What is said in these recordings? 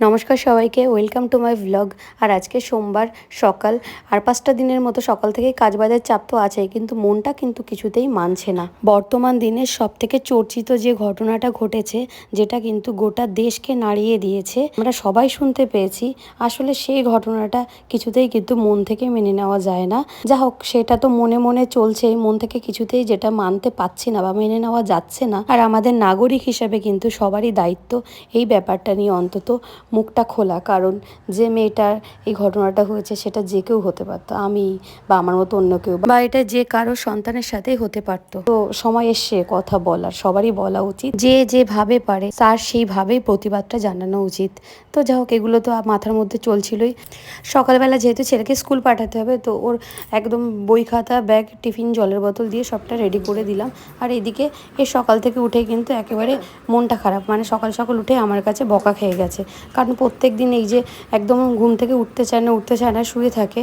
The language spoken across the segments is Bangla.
নমস্কার সবাইকে ওয়েলকাম টু মাই ভ্লগ আর আজকে সোমবার সকাল, আর পাঁচটা দিনের মতো সকাল থেকে কাজবাজের চাপ তো আছেই, কিন্তু মনটা কিন্তু কিছুতেই মানছে না। বর্তমান দিনের সব থেকে চর্চিত যে ঘটনাটা ঘটেছে, যেটা কিন্তু গোটা দেশকে নাড়িয়ে দিয়েছে, আমরা সবাই শুনতে পেয়েছি, আসলে সেই ঘটনাটা কিছুতেই কিন্তু মন থেকে মেনে নেওয়া যায় না। যা হোক, সেটা তো মনে মনে চলছে মন থেকে কিছুতেই যেটা মানতে পারছি না বা মেনে নেওয়া যাচ্ছে না। আর আমাদের নাগরিক হিসাবে কিন্তু সবারই দায়িত্ব এই ব্যাপারটা নিয়ে অন্তত মুখটা খোলা, কারণ যে মেয়েটার এই ঘটনাটা হয়েছে সেটা যে কেউ হতে পারতো, আমি বা আমার মতো অন্য কেউ বা এটা যে কারও সন্তানের সাথেই হতে পারতো। তো সময় এসছে কথা বলার, সবারই বলা উচিত, যে যেভাবে পারে তার সেইভাবেই প্রতিবাদটা জানানো উচিত। তো যাই হোক, এগুলো তো মাথার মধ্যে চলছিলই। সকালবেলা যেহেতু ছেলেকে স্কুল পাঠাতে হবে, তো ওর একদম বই খাতা, ব্যাগ, টিফিন, জলের বোতল দিয়ে সবটা রেডি করে দিলাম। আর এদিকে এ সকাল থেকে উঠে কিন্তু একেবারে মনটা খারাপ মানে সকাল সকাল উঠে আমার কাছে বকা খেয়ে গেছে। কারণ প্রত্যেক দিন এই যে একদম ঘুম থেকে উঠতে চায় না, উঠতে চায় না, শুয়ে থাকে।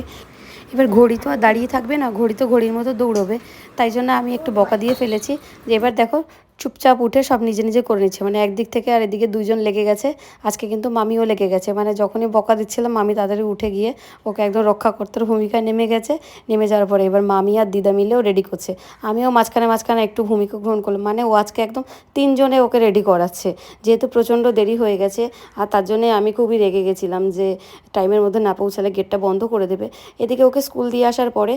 এবার ঘড়ি তো আর দাঁড়িয়ে থাকবে না, ঘড়ি তো ঘড়ির মতো দৌড়বে। তাই জন্য আমি একটু বকা দিয়ে ফেলেছি যে এবার দেখো চুপচাপ উঠে সব নিজে নিজে করে নিচ্ছে। মানে একদিক থেকে আর এদিকে দুজন লেগে গেছে। আজকে কিন্তু মামিও লেগে গেছে। মানে যখনই বকা দিচ্ছিলাম মামি তাড়াতাড়ি উঠে গিয়ে ওকে একদম রক্ষাকর্তার ভূমিকায় নেমে গেছে। নেমে যাওয়ার পরে এবার মামি আর দিদা মিলেও রেডি করছে। আমিও মাঝখানে মাঝখানে একটু ভূমিকা গ্রহণ করলাম। মানে ও আজকে একদম তিনজনে ওকে রেডি করাচ্ছে। যেহেতু প্রচণ্ড দেরি হয়ে গেছে, আর তার জন্যে আমি খুবই রেগে গেছিলাম যে টাইমের মধ্যে না পৌঁছালে গেটটা বন্ধ করে দেবে। এদিকে ওকে স্কুল দিয়ে আসার পরে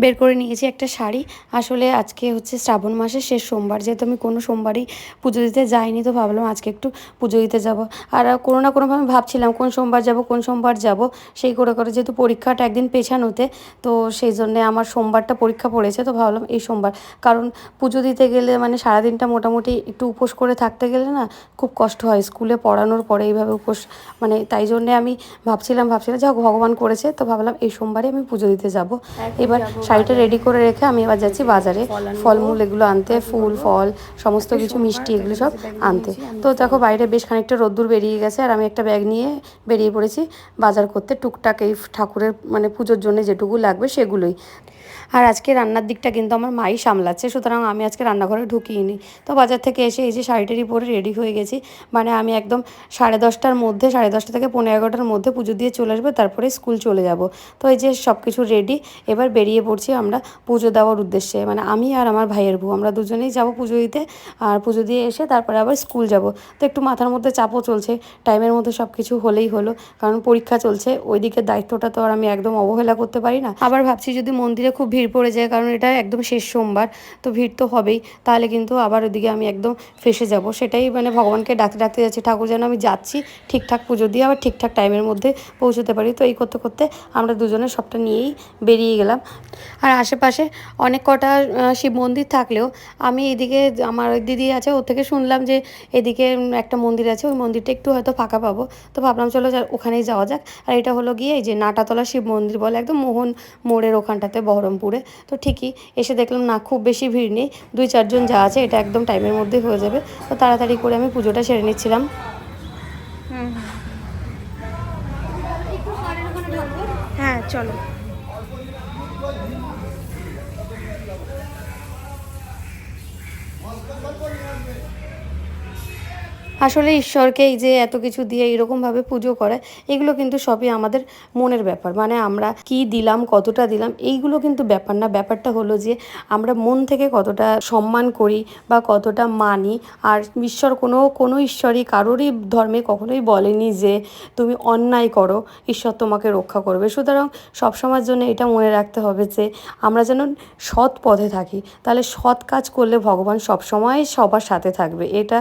বের করে নিয়েছি একটা শাড়ি। আসলে আজকে হচ্ছে শ্রাবণ মাসের শেষ সোমবার। যেহেতু আমি কোনো সোমবারই পুজো দিতে যাইনি তো ভাবলাম আজকে একটু পুজো দিতে যাব। আর কোনো না কোনোভাবে ভাবছিলাম কোন সোমবার যাব কোন সোমবার যাব সেই করে করে যেহেতু পরীক্ষাটা একদিন পেছানোতে তো সেই জন্যে আমার সোমবারটা পরীক্ষা পড়েছে তো ভাবলাম এই সোমবার। কারণ পুজো দিতে গেলে মানে সারাদিনটা মোটামুটি একটু উপোস করে থাকতে গেলে না খুব কষ্ট হয় স্কুলে পড়ানোর পরে এইভাবে উপোস মানে তাই জন্যে আমি ভাবছিলাম ভাবছিলাম যা হোক ভগবান করেছে তো ভাবলাম এই সোমবারে আমি পুজো দিতে যাব। এবার শাড়িটা রেডি করে রেখে আমি এবার যাচ্ছি বাজারে। ফলমূল এগুলো আনতে ফুল ফল সমস্ত কিছু মিষ্টি এগুলো সব আনতে। তো দেখো বাইরে বেশ খানিকটা রোদ্দুর বেরিয়ে গেছে আর আমি একটা ব্যাগ নিয়ে বেরিয়ে পড়েছি বাজার করতে। টুকটাক এই ঠাকুরের মানে পুজোর জন্য যেটুকু লাগবে সেগুলোই। আর আজকে রান্নার দিকটা কিন্তু আমার মাই সামলাচ্ছে সুতরাং আমি আজকে রান্নাঘরে ঢুকিয়ে তো বাজার থেকে এসে এই যে শাড়িটারি পরে রেডি হয়ে গেছি। মানে আমি একদম সাড়ে দশটার মধ্যে সাড়ে দশটা থেকে পনেরো এগারোটার মধ্যে পুজো দিয়ে চলে আসব তারপরে স্কুল চলে যাব। তো এই যে সব কিছু রেডি এবার বেরিয়ে পড়ছি আমরা পুজো দেওয়ার উদ্দেশ্যে। মানে আমি আর আমার ভাইয়ের বউ আমরা দুজনেই যাব পুজো দিতে। আর পুজো দিয়ে এসে তারপরে আবার স্কুল যাব। তো একটু মাথার মধ্যে চাপও চলছে, টাইমের মধ্যে সব কিছু হলেই হলো, কারণ পরীক্ষা চলছে ওই দিকের দায়িত্বটা তো আর আমি একদম অবহেলা করতে পারি না। আবার ভাবছি যদি মন্দিরে খুব ভিড় পড়ে যায়, কারণ এটা একদম শেষ সোমবার, তো ভিড় তো হবেই, তাহলে কিন্তু আবার ওইদিকে আমি একদম ফেসে যাব। সেটাই মানে ভগবানকে ডাকতে ডাকতে যাচ্ছি, ঠাকুর যেন আমি যাচ্ছি, ঠিকঠাক পুজো দিয়ে আবার ঠিকঠাক টাইমের মধ্যে পৌঁছতে পারি। তো এই করতে করতে আমরা দুজনে সবটা নিয়েই বেরিয়ে গেলাম। আর আশেপাশে অনেক কটা শিব মন্দির থাকলেও আমি এদিকে আমার দিদি আছে ওর থেকে শুনলাম যে এদিকে একটা মন্দির আছে ওই মন্দিরটা একটু হয়তো ফাঁকা পাবো। তো ভাবলাম চলো ওখানেই যাওয়া যাক। আর এটা হলো গিয়ে এই যে নাটাতলা শিব মন্দির বলে একদম মোহন মোড়ের ওখানটাতে বহরমপুরে। তো ঠিকই এসে দেখলাম না খুব বেশি ভিড় নেই। দুই চারজন যা আছে এটা একদম টাইমের মধ্যে হয়ে যাবে। তো তাড়াতাড়ি করে আমি পুজোটা সেরে নিচ্ছিলাম। হ্যাঁ চলো। আসলে ঈশ্বরকে এই যে এত কিছু দিয়ে এরকমভাবে পুজো করে, এগুলো কিন্তু সবই আমাদের মনের ব্যাপার। মানে আমরা কি দিলাম, কতটা দিলাম, এইগুলো কিন্তু ব্যাপার না। ব্যাপারটা হলো যে আমরা মন থেকে কতটা সম্মান করি বা কতটা মানি, আর ঈশ্বর কোনো কোনো ঈশ্বরই কারোরই ধর্মে কখনোই বলেনি যে তুমি অন্যায় করো, ঈশ্বর তোমাকে রক্ষা করবে। সুতরাং সবসময়ের জন্য এটা মনে রাখতে হবে যে আমরা যেন সৎ পথে থাকি। তাহলে সৎ কাজ করলে ভগবান সবসময় সবার সাথে থাকবে। এটা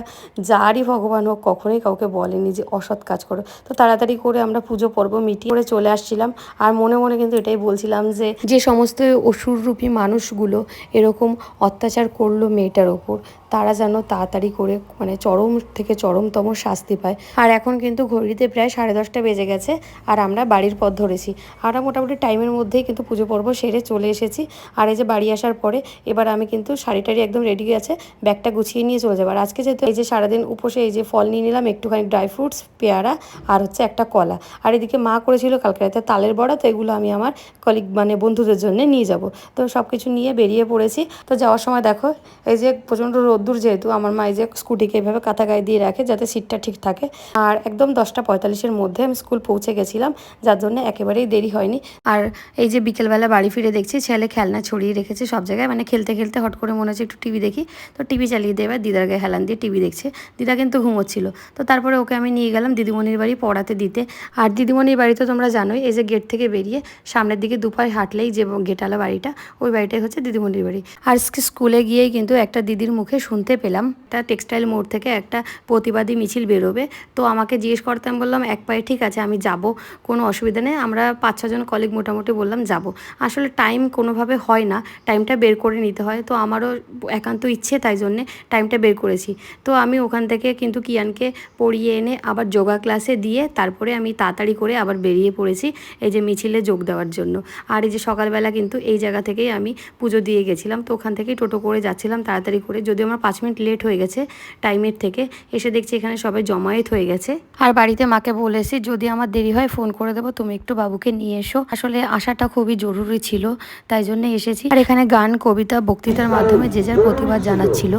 যারই ভগবান ভগবান কখনোই কাউকে বলেনি যে অসৎ কাজ করো। তো তাড়াতাড়ি করে আমরা পুজো পর্ব মিটিয়ে করে চলে আসছিলাম। আর মনে মনে কিন্তু এটাই বলছিলাম যে যে সমস্ত অসুররূপী মানুষগুলো এরকম অত্যাচার করল মেয়েটার ওপর তারা যেন তাড়াতাড়ি করে মানে চরম থেকে চরমতম শাস্তি পায়। আর এখন কিন্তু ঘড়িতে প্রায় সাড়ে দশটা বেজে গেছে আর আমরা বাড়ির পথ ধরেছি। আমরা মোটামুটি টাইমের মধ্যেই কিন্তু পুজো পর্ব সেরে চলে এসেছি। আর এই যে বাড়ি আসার পরে এবার আমি কিন্তু শাড়ি টাড়ি একদম রেডি আছে, ব্যাগটা গুছিয়ে নিয়ে চলে যাব। আর আজকে যেহেতু এই যে সারাদিন উপসে এই যে ফল নিয়ে নিলাম, একটুখানি ড্রাই ফ্রুটস পেয়ারা আর হচ্ছে একটা কলা। আর এদিকে মা করেছিল কালকে রাতে তালের বড়া, তো এগুলো আমি আমার কলিগ মানে বন্ধুদের জন্য নিয়ে যাব। তো সব কিছু নিয়ে বেরিয়ে পড়েছি। তো যাওয়ার সময় দেখো, এই যে প্রচণ্ড রোদ রোদ্দুর যেহেতু আমার মা এই যে স্কুটিকে এভাবে কাঁথা গায়ে দিয়ে রাখে যাতে সিটটা ঠিক থাকে। আর একদম দশটা পঁয়তাল্লিশের মধ্যে আমি স্কুল পৌঁছে গেছিলাম, যার জন্য একেবারেই দেরি হয়নি। আর এই যে বিকেলবেলা বাড়ি ফিরে দেখছি, ছেলে খেলনা ছড়িয়ে রেখেছে সব জায়গায় মানে খেলতে খেলতে হট করে মনে হচ্ছে একটু টিভি দেখি। তো টিভি চালিয়ে দেবে দিদার গায়ে হেলান দিয়ে টিভি দেখছে। দিদা কিন্তু ঘুমোচ্ছিল। তো তারপরে ওকে আমি নিয়ে গেলাম দিদিমণির বাড়ি পড়াতে দিতে। আর দিদিমণির বাড়ি তো তোমরা জানোই, এই যে গেট থেকে বেরিয়ে সামনের দিকে দুপায়ে হাঁটলেই যে গেটালা বাড়িটা, ওই বাড়িটাই হচ্ছে দিদিমণির বাড়ি। আর স্কুলে গিয়েই কিন্তু একটা দিদির মুখে শুনতে পেলাম। একটা টেক্সটাইল মোড় থেকে একটা প্রতিবাদী মিছিল বেরোবে। তো আমাকে জিজ্ঞেস করতে আমি বললাম, এক পায়ে ঠিক আছে, আমি যাব। কোনো অসুবিধা নেই, আমরা পাঁচ ছজন কলিগ মোটামুটি বললাম যাব। আসলে টাইম কোনোভাবে হয় না টাইমটা বের করে নিতে হয়। তো আমারও একান্ত ইচ্ছে তাই জন্যে টাইমটা বের করেছি। তো আমি ওখান থেকে কিন্তু কিয়ানকে পড়িয়ে এনে আবার যোগা ক্লাসে দিয়ে তারপরে আমি তাড়াতাড়ি করে আবার বেরিয়ে পড়েছি এই যে মিছিলে যোগ দেওয়ার জন্য। আর এই যে সকালবেলা কিন্তু এই জায়গা থেকেই আমি পুজো দিয়ে গেছিলাম। তো ওখান থেকেই টোটো করে যাচ্ছিলাম তাড়াতাড়ি করে। যদিও আমার পাঁচ মিনিট লেট হয়ে গেছে টাইমের থেকে। এসে দেখছি এখানে সবাই জমায়েত হয়ে গেছে। আর বাড়িতে মাকে বলেছি যদি আমার দেরি হয় ফোন করে দেবো, তুমি একটু বাবুকে নিয়ে এসো। আসলে আসাটা খুবই জরুরি ছিল, তাই জন্য এসেছি। আর এখানে গান, কবিতা, বক্তৃতার মাধ্যমে যে যার প্রতিবাদ জানাচ্ছিল।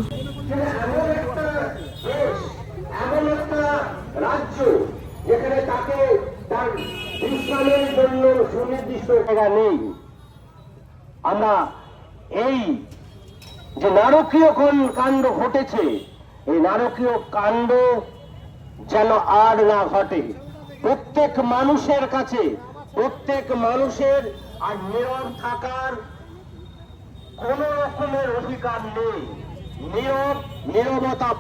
জন্য সুনির্দিষ্ট জায়গা নেই আমরা এই যে নারকীয় কোন কাণ্ড ঘটেছে, এই নারকীয় কাণ্ড যেন আর না ঘটে। প্রত্যেক মানুষের কাছে, প্রত্যেক মানুষের আর নীরব থাকার কোন রকমের অধিকার নেই। নীরব, নীরবতা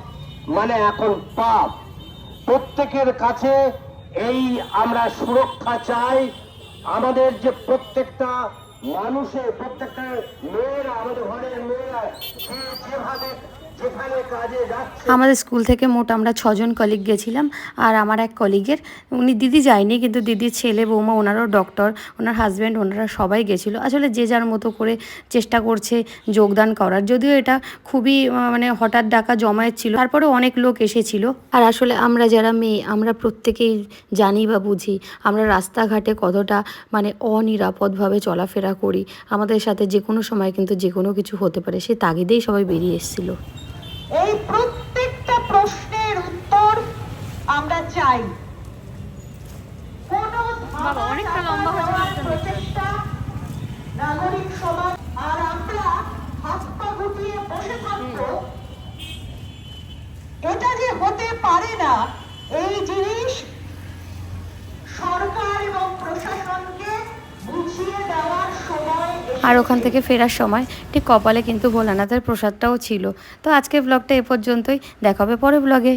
মানে এখন পাপ। প্রত্যেকের কাছে এই আমরা সুরক্ষা চাই। আমাদের যে প্রত্যেকটা মানুষের প্রত্যেকটা মেয়েরা আমাদের ঘরের মেয়েরা যেভাবে আমাদের স্কুল থেকে মোট আমরা ছজন কলিগ গেছিলাম আর আমার এক কলিগের উনি দিদি যায়নি কিন্তু দিদির ছেলে, বৌমা, ওনারও ডক্টর ওনার হাজব্যান্ড ওনারা সবাই গেছিল। আসলে যে যার মতো করে চেষ্টা করছে যোগদান করার। যদিও এটা খুবই মানে হঠাৎ ডাকা জমায়েত ছিল। তারপরে অনেক লোক এসেছিল। আর আসলে আমরা যারা মেয়ে, আমরা প্রত্যেকেই জানি বা বুঝি, আমরা রাস্তাঘাটে কতটা মানে অনিরাপদভাবে চলাফেরা করি। আমাদের সাথে যে কোনো সময় কিন্তু যে কোনো কিছু হতে পারে। সে তাগিদেই সবাই বেরিয়ে এসেছিল। এই প্রত্যেকটা প্রশ্নের উত্তর আমরা চাই। কোনো অনেকটা লম্বা প্রচেষ্টা নাগরিক সমাজ আর আমরা হাত পা গুটিয়ে বসে থাকব। এটা যে হতে পারে না এই জিনিস সরকার এবং প্রশাসনকে বুঝিয়ে দেওয়ার সময় এসেছে। আর ওখান থেকে ফেরার সময় ঠিক কপালে কিন্তু ভোলানাথের প্রসাদটাও ছিল। তো আজকে ব্লগটা এ পর্যন্তই। দেখাবে পরে ব্লগে